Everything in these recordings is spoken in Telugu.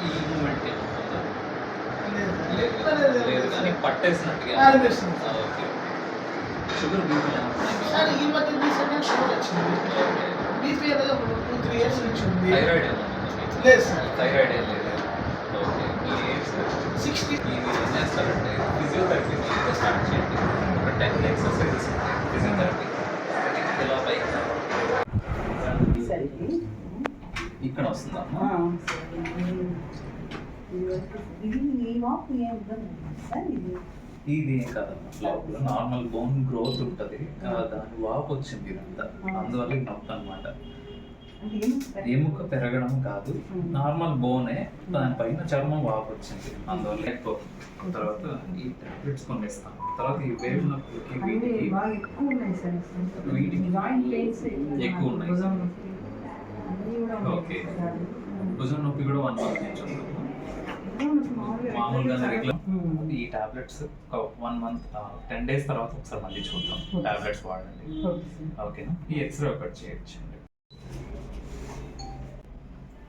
ఈ మూమెంట్ ఏమవుతుందా? లేదు కానీ పట్టేసినట్టుగా అనిపిస్తుంది. ఆ, ఓకే షుగర్ బీపీ సార్ ఈ మధ్య రీసెంట్గా షుగర్ వచ్చింది బీపీ అనేది ఒక టూ త్రీ ఇయర్స్ నుంచి ఉంది థైరాయిడ్ ఏమన్నా ఉందా మీకు? లేదు సార్ థైరాయిడ్ ఏం లేదు ఓకే మీ ఏజ్ సిక్స్టీ ఇది ఏం చేస్తారంటే ఫిజియోథెరపీ మీరు స్టార్ట్ చేయండి ఒక టెన్ ఎక్సర్సైజెస్ ఉంటాయి ఫిజియోథెరపీ ఇక్కడ వస్తుందమ్మా ఇది ఏం కాదమ్మా నార్మల్ బోన్ గ్రోత్ ఉంటుంది. దాని వాపు వచ్చింది ఇదంతా. అందువల్ల ఇది నొప్పి అనమాట ఎముక పెరగడం కాదు నార్మల్ బోనే దానిపైన చర్మం వాపు వచ్చింది. అందువల్ల ఎక్కువ. తర్వాత ఈ టాబ్లెట్స్ కొన్ని ఇస్తాం తర్వాత ఈ వేవ్ నొప్పులకి వీటికి వీటికి ఎక్కువ ఉన్నాయి. ఓకే. భుజం నొప్పి కూడా వన్ మంత్ నుంచి మామూలుగా రెగ్యులర్ ఈ టాబ్లెట్స్ ఒక వన్ మంత్ టెన్ డేస్ తర్వాత ఒకసారి మళ్ళీ చూద్దాం. టాబ్లెట్స్ వాడండి. ఓకేనా? ఈ ఎక్స్రే ఒకటి చేయొచ్చండి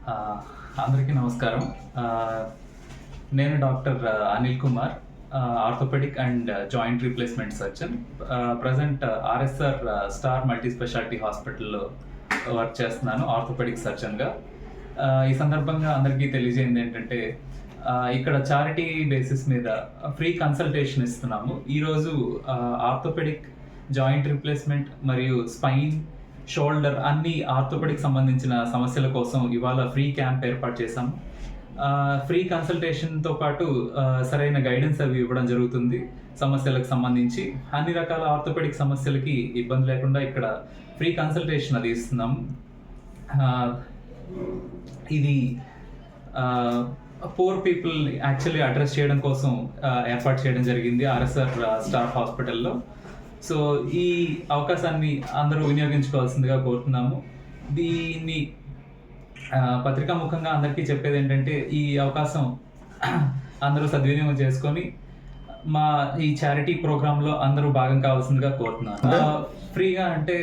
ఆ, అందరికీ నమస్కారం. నేను doctor Anil Kumar orthopaedic and joint replacement surgeon. Present RSR star multi speciality హాస్పిటల్లో వర్క్ చేస్తున్నాను ఆర్థోపెడిక్ సర్జన్గా. ఈ సందర్భంగా అందరికీ తెలియజేయండి ఏంటంటే ఇక్కడ చారిటీ బేసిస్ మీద ఫ్రీ కన్సల్టేషన్ ఇస్తున్నాము. ఈరోజు ఆర్థోపెడిక్ జాయింట్ రిప్లేస్మెంట్ మరియు స్పైన్ షోల్డర్ అన్ని ఆర్థోపెడిక్ సంబంధించిన సమస్యల కోసం ఇవాళ ఫ్రీ క్యాంప్ ఏర్పాటు చేశాము. ఫ్రీ కన్సల్టేషన్తో పాటు సరైన గైడెన్స్ అవి ఇవ్వడం జరుగుతుంది సమస్యలకు సంబంధించి. అన్ని రకాల ఆర్థోపెడిక్ సమస్యలకి ఇబ్బంది లేకుండా ఇక్కడ ఫ్రీ కన్సల్టేషన్ అది ఇస్తున్నాం. ఇది పూర్ పీపుల్ యాక్చువల్లీ అడ్రస్ చేయడం కోసం ఏర్పాటు చేయడం జరిగింది ఆర్ఎస్ఆర్ స్టాఫ్ హాస్పిటల్లో. సో ఈ అవకాశాన్ని అందరూ వినియోగించుకోవాల్సిందిగా కోరుతున్నాము. దీన్ని ఆ, పత్రికాముఖంగా అందరికీ చెప్పేది ఏంటంటే ఈ అవకాశం అందరూ సద్వినియోగం చేసుకొని మా ఈ చారిటీ ప్రోగ్రాంలో అందరూ భాగం కావాల్సిందిగా కోరుతున్నాను. ఫ్రీగా అంటే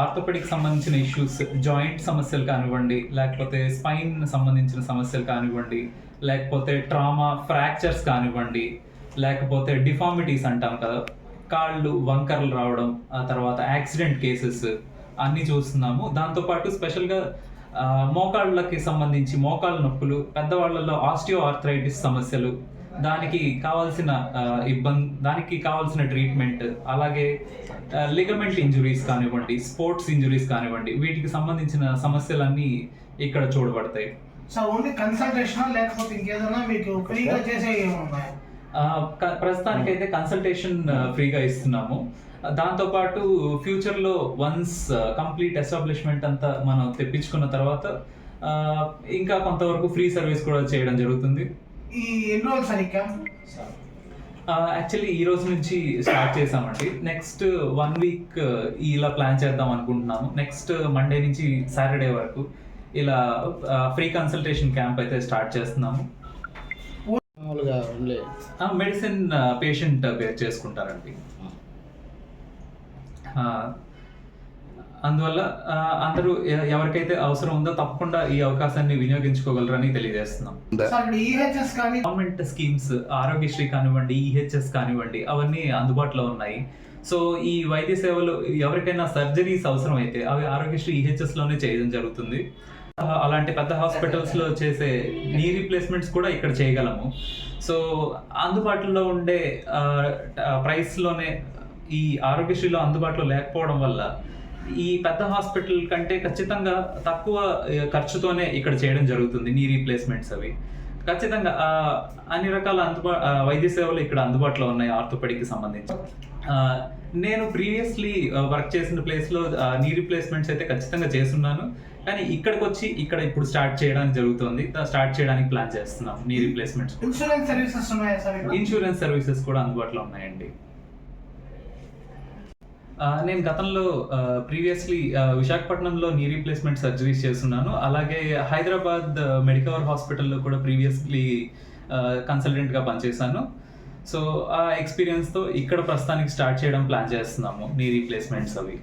ఆర్థోపెడిక్ సంబంధించిన ఇష్యూస్ జాయింట్ సమస్యలు కానివ్వండి లేకపోతే స్పైన్ సంబంధించిన సమస్యలు కానివ్వండి లేకపోతే ట్రామా ఫ్రాక్చర్స్ కానివ్వండి లేకపోతే డిఫార్మిటీస్ అంటాం కదా కాళ్ళు వంకరలు రావడం ఆ తర్వాత యాక్సిడెంట్ కేసెస్ అన్నీ చూస్తున్నాము. దాంతోపాటు స్పెషల్గా మోకాళ్ళకి సంబంధించి మోకాళ్ళ నొప్పులు పెద్దవాళ్ళలో ఆస్టియో ఆర్థరైటిస్ సమస్యలు దానికి కావాల్సిన ఇబ్బంది దానికి కావాల్సిన ట్రీట్మెంట్ అలాగే లిగమెంట్ ఇంజురీస్ కానివ్వండి స్పోర్ట్స్ ఇంజురీస్ కానివ్వండి వీటికి సంబంధించిన సమస్యలన్నీ ఇక్కడ చూడబడతాయి. సార్ ఓన్లీ కన్సల్టేషన్ లేకపోతే ఇంకేదైనా మీకు ఫ్రీగా చేసే ప్రస్తుతానికైతే కన్సల్టేషన్ ఫ్రీగా ఇస్తున్నాము. దాంతోపాటు ఫ్యూచర్లో వన్స్ కంప్లీట్ ఎస్టాబ్లిష్మెంట్ అంతా మనం తెప్పించుకున్న తర్వాత ఇంకా కొంతవరకు ఫ్రీ సర్వీస్ కూడా చేయడం జరుగుతుంది. ఈ ఎన్ని రోజులు సార్ యాక్చువల్లీ ఈ రోజు నుంచి స్టార్ట్ చేసామండి నెక్స్ట్ వన్ వీక్ ఇలా ప్లాన్ చేద్దాం అనుకుంటున్నాము. నెక్స్ట్ మండే నుంచి సాటర్డే వరకు ఇలా ఫ్రీ కన్సల్టేషన్ క్యాంప్ అయితే స్టార్ట్ చేస్తున్నాము. మెడిసిన్ పేషెంట్ బేర్ చేసుకుంటారండి. అందువల్ల ఆ, అందరూ ఎవరికైతే అవసరం ఉందో తప్పకుండా ఈ అవకాశాన్ని వినియోగించుకోగలరని తెలియజేస్తున్నాం. గవర్నమెంట్ స్కీమ్స్ ఆరోగ్యశ్రీ కానివ్వండి ఈహెచ్ఎస్ కానివ్వండి అవన్నీ అందుబాటులో ఉన్నాయి. సో ఈ వైద్య సేవలు ఎవరికైనా సర్జరీస్ అవసరం అయితే అవి ఆరోగ్యశ్రీ ఈహెచ్ఎస్లోనే చేయడం జరుగుతుంది. అలాంటి పెద్ద హాస్పిటల్స్లో చేసే నీ రీప్లేస్మెంట్స్ కూడా ఇక్కడ చేయగలము. సో అందుబాటులో ఉండే ప్రైస్లోనే ఈ ఆరోగ్యశ్రీలో అందుబాటులో లేకపోవడం వల్ల ఈ పెద్ద హాస్పిటల్ కంటే ఖచ్చితంగా తక్కువ ఖర్చుతోనే ఇక్కడ చేయడం జరుగుతుంది నీ రీప్లేస్మెంట్స్ అవి. ఖచ్చితంగా అన్ని రకాల అందుబా వైద్య సేవలు ఇక్కడ అందుబాటులో ఉన్నాయి ఆర్థోపెడిక్ సంబంధించి. నేను ప్రీవియస్లీ వర్క్ చేసిన ప్లేస్లో నీ రీప్లేస్మెంట్స్ అయితే ఖచ్చితంగా చేస్తున్నాను. కానీ ఇక్కడికి వచ్చి ఇక్కడ ఇప్పుడు స్టార్ట్ చేయడానికి జరుగుతుంది. స్టార్ట్ చేయడానికి ప్లాన్ చేస్తున్నాం నీ రీప్లేస్మెంట్స్ ఇన్సూరెన్స్ సర్వీసెస్ ఉన్నాయా సార్ ఇక్కడ? ఇన్సూరెన్స్ సర్వీసెస్ కూడా అందుబాటులో ఉన్నాయండి. నేను గతంలో ప్రీవియస్లీ విశాఖపట్నంలో నీ రీప్లేస్మెంట్ సర్జరీస్ చేస్తున్నాను. అలాగే హైదరాబాద్ మెడికవర్ హాస్పిటల్లో కూడా ప్రీవియస్లీ కన్సల్టెంట్గా పనిచేశాను. సో ఆ ఎక్స్పీరియన్స్తో ఇక్కడ ప్రస్తుతానికి స్టార్ట్ చేయడం ప్లాన్ చేస్తున్నాము నీ రీప్లేస్మెంట్స్ అవి.